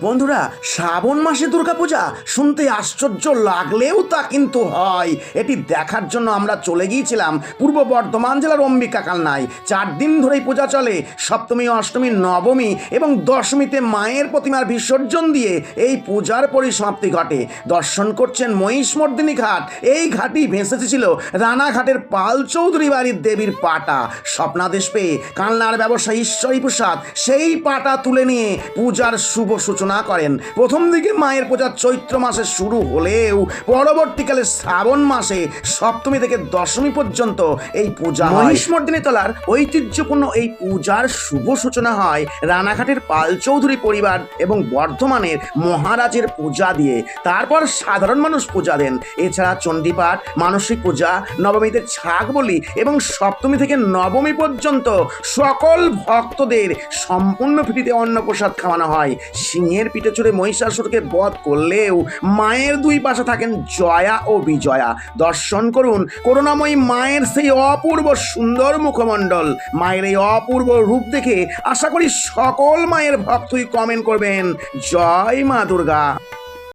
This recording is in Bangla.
বন্ধুরা, শ্রাবণ মাসে দুর্গাপূজা। শুনতে আশ্চর্য লাগলেও তা কিন্তু হয়। এটি দেখার জন্য আমরা চলে গিয়েছিলাম পূর্ব বর্ধমান জেলার অম্বিকা কালনায়। চার দিন ধরেই পূজা চলে। সপ্তমী, অষ্টমী, নবমী এবং দশমীতে মায়ের প্রতিমার বিসর্জন দিয়ে এই পূজার পরিসমাপ্তি ঘটে। দর্শন করছেন মহিষমর্দিনী ঘাট। এই ঘাটই ভেসেছিল রানাঘাটের পাল চৌধুরী বাড়ির দেবীর পাটা। স্বপ্নাদেশ পেয়ে কালনার ব্যবসায়ী ঈশ্বরী প্রসাদ সেই পাটা তুলে নিয়ে পূজার শুভ সূচনা করেন। প্রথম দিকে মায়ের পূজা চৈত্র মাসে শুরু হলেও পরবর্তীকালে শ্রাবণ মাসে সপ্তমী থেকে দশমী পর্যন্ত এই পূজা মহিষমর্দিনী তলার ঐতিহ্যপূর্ণ এই পূজার শুভ সূচনা হয় রানাঘাটের পাল চৌধুরী পরিবার এবং বর্ধমানের মহারাজের পূজা দিয়ে। তারপর সাধারণ মানুষ পূজা দেন। এছাড়া চণ্ডীপাঠ, মানসিক পূজা, নবমীতে ছাগ বলি এবং সপ্তমী থেকে নবমী পর্যন্ত সকল ভক্তদের সম্পূর্ণ পিঠিতে অন্নপ্রসাদ খাওয়ানো হয়। সিংহের পিঠে চড়ে মহিষাসুরকে বধ করলেও মায়ের দুই পাশে থাকেন জয়া ও বিজয়া। দর্শন করুন করুণাময়ী মায়ের সেই অপূর্ব সুন্দর মুখমণ্ডল। মায়ের এই অপূর্ব রূপ দেখে আশা করি সকল মায়ের ভক্তই কমেন্ট করবেন। জয় মা দুর্গা।